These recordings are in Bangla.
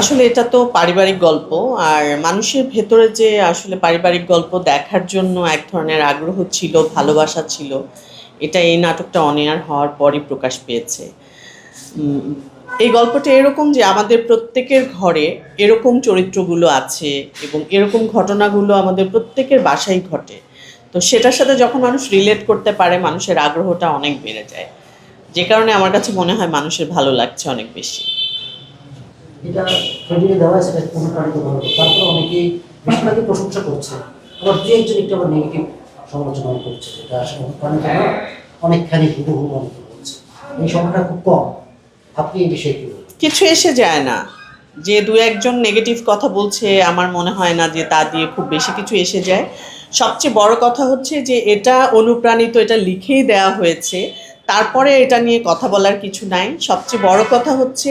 আসলে এটা তো পারিবারিক গল্প, আর মানুষের ভেতরে যে আসলে পারিবারিক গল্প দেখার জন্য এক ধরনের আগ্রহ ছিল, ভালোবাসা ছিল, এটা এই নাটকটা অনিয়ার হওয়ার পরই প্রকাশ পেয়েছে। এই গল্পটা এরকম যে আমাদের প্রত্যেকের ঘরে এরকম চরিত্রগুলো আছে এবং এরকম ঘটনাগুলো আমাদের প্রত্যেকের বাসায় ঘটে। তো সেটার সাথে যখন মানুষ রিলেট করতে পারে, মানুষের আগ্রহটা অনেক বেড়ে যায়। যে কারণে আমার কাছে মনে হয় মানুষের ভালো লাগছে অনেক বেশি। এটা ক্রেডিটে দেওয়া সেটা অনুপ্রাণিত ভালো তারপরে অনেকেই বেশিরভাগই প্রশংসা করছে। আবার দু একজন একটু আবার নেগেটিভ সমালোচনা করছে, যেটা আসলে অনুপ্রাণিত না। অনেকখানি হুবহু অনেকে বলছে এই সংখ্যাটা খুব কম। আপনি এই বিষয়ে কি কিছু এসে যায় না। যে দু একজন নেগেটিভ কথা বলছে, আমার মনে হয় না যে তা দিয়ে খুব বেশি কিছু এসে যায়। সবচেয়ে বড় কথা হচ্ছে যে এটা অনুপ্রাণিত, এটা লিখেই দেওয়া হয়েছে তারপরে এটা নিয়ে কথা বলার কিছু নাই। সবচেয়ে বড় কথা হচ্ছে,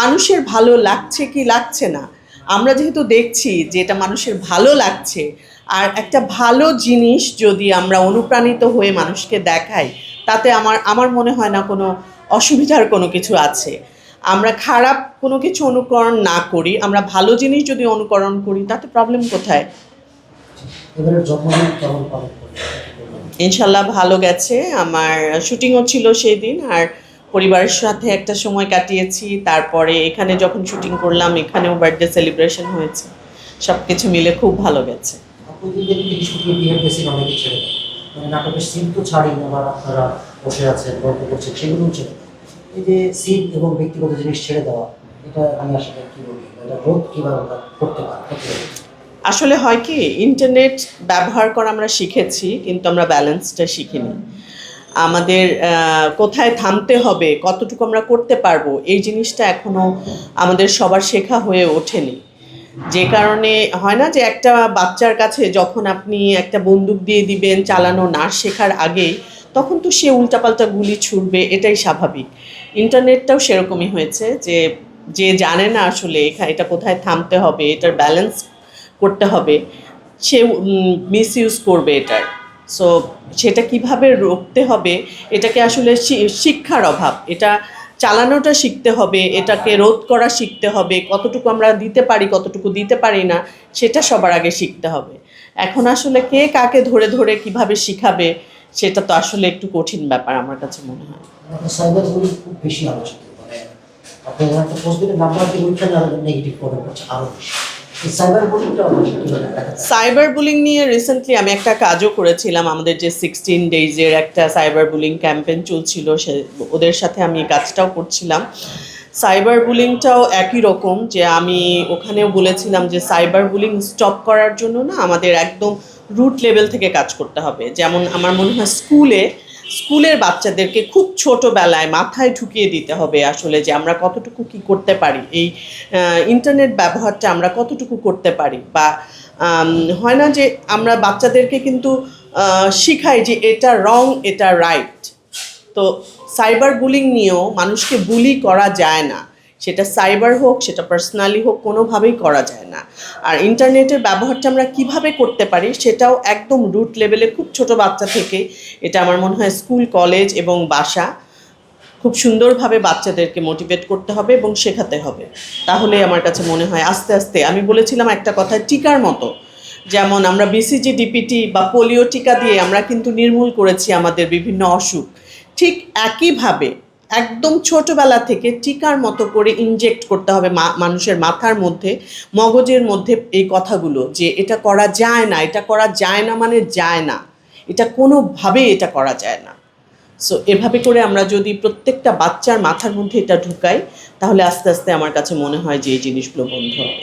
মানুষের ভালো লাগছে কি লাগছে না? আমরা যেহেতু দেখছি যে এটা মানুষের ভালো লাগছে, আর একটা ভালো জিনিস যদি আমরা অনুপ্রাণিত হয়ে মানুষকে দেখাই, তাতে আমার আমার মনে হয় না কোনো অসুবিধার কোনো কিছু আছে। আমরা খারাপ কোনো কিছু অনুকরণ না করি, আমরা ভালো জিনিস যদি অনুকরণ করি, তাতে প্রবলেম কোথায়? ইনশাল্লাহ ভালো গেছে। আমার শুটিংও ছিল সেই দিন আর পরিবারের সাথে একটা সময় কাটিয়েছি। তারপরে এখানে যখন শুটিং করলাম, এখানেও বার্থডে সেলিব্রেশন হয়েছে। সব কিছু মিলে খুব ভালো গেছে। মানে এবং ব্যক্তিগত জিনিস ছেড়ে দেওয়া, এটা আমি আসলে কি বলি? এটা রোধ কীভাবে করতে পারি? আসলে হয় কি ইন্টারনেট ব্যবহার করা আমরা শিখেছি, কিন্তু আমরা ব্যালেন্সটা শিখিনি। আমাদের কোথায় থামতে হবে, কতটুকু আমরা করতে পারব, এই জিনিসটা এখনও আমাদের সবার শেখা হয়ে ওঠেনি। যে কারণে হয় না যে একটা বাচ্চার কাছে যখন আপনি একটা বন্দুক দিয়ে দিবেন, চালানো না শেখার আগেই, তখন তো সে উল্টাপাল্টা গুলি ছুটবে এটাই স্বাভাবিক। ইন্টারনেটটাও সেরকমই হয়েছে যে যে জানে না আসলে এটা কোথায় থামতে হবে, এটার ব্যালেন্স করতে হবে, সে মিস ইউজ করবে এটার সো সেটা কীভাবে রুখতে হবে, এটাকে আসলে শিক্ষার অভাব। এটা চালানোটা শিখতে হবে, এটাকে রোধ করা শিখতে হবে, কতটুকু আমরা দিতে পারি, কতটুকু দিতে পারি না, সেটা সবার আগে শিখতে হবে। এখন আসলে কে কাকে ধরে ধরে কীভাবে শিখাবে, সেটা তো আসলে একটু কঠিন ব্যাপার আমার কাছে মনে হয়। সাইবার বেশি মানে আপনি সাইবার বুলিং নিয়ে রিসেন্টলি আমি একটা কাজও করেছিলাম। আমাদের যে সিক্সটিন ডেইজের একটা সাইবার বুলিং ক্যাম্পেইন চলছিল, সে ওদের সাথে আমি কাজটাও করছিলাম। সাইবার বুলিংটাও একই রকম যে আমি ওখানেও বলেছিলাম যে সাইবার বুলিং স্টপ করার জন্য না আমাদের একদম রুট লেভেল থেকে কাজ করতে হবে। যেমন আমার মনে হয় স্কুলে স্কুলের বাচ্চাদেরকে খুব ছোটোবেলায় মাথায় ঢুকিয়ে দিতে হবে আসলে যে আমরা কতটুকু কি করতে পারি। এই ইন্টারনেট ব্যবহারটা আমরা কতটুকু করতে পারি বা হয় না যে আমরা বাচ্চাদেরকে কিন্তু শিখাই যে এটা রং, এটা রাইট। তো সাইবার বুলিং নিয়েও মানুষকে বুলি করা যায় না। সেটা সাইবার হোক, সেটা পার্সোনালি হোক, কোনোভাবেই করা যায় না। আর ইন্টারনেটের ব্যবহারটা আমরা কীভাবে করতে পারি সেটাও একদম রুট লেভেলে খুব ছোট বাচ্চা থেকে এটা আমার মনে হয় স্কুল, কলেজ এবং বাসা খুব সুন্দরভাবে বাচ্চাদেরকে মোটিভেট করতে হবে এবং শেখাতে হবে। তাহলে আমার কাছে মনে হয় আস্তে আস্তে আমি বলেছিলাম একটা কথা টিকার মতো। যেমন আমরা বিসিজি ডিপিটি বা পোলিও টিকা দিয়ে আমরা কিন্তু নির্মূল করেছি আমাদের বিভিন্ন অসুখ। ঠিক একইভাবে একদম ছোটবেলা থেকে টিকার মতো করে ইনজেক্ট করতে হবে মানুষের মাথার মধ্যে, মগজের মধ্যে এই কথাগুলো যে এটা করা যায় না, এটা করা যায় না মানে যায় না। এটা কোনোভাবেই এটা করা যায় না। সো এভাবে করে আমরা যদি প্রত্যেকটা বাচ্চার মাথার মধ্যে এটা ঢুকাই, তাহলে আস্তে আস্তে আমার কাছে মনে হয় যে এই জিনিসগুলো বন্ধ হবে।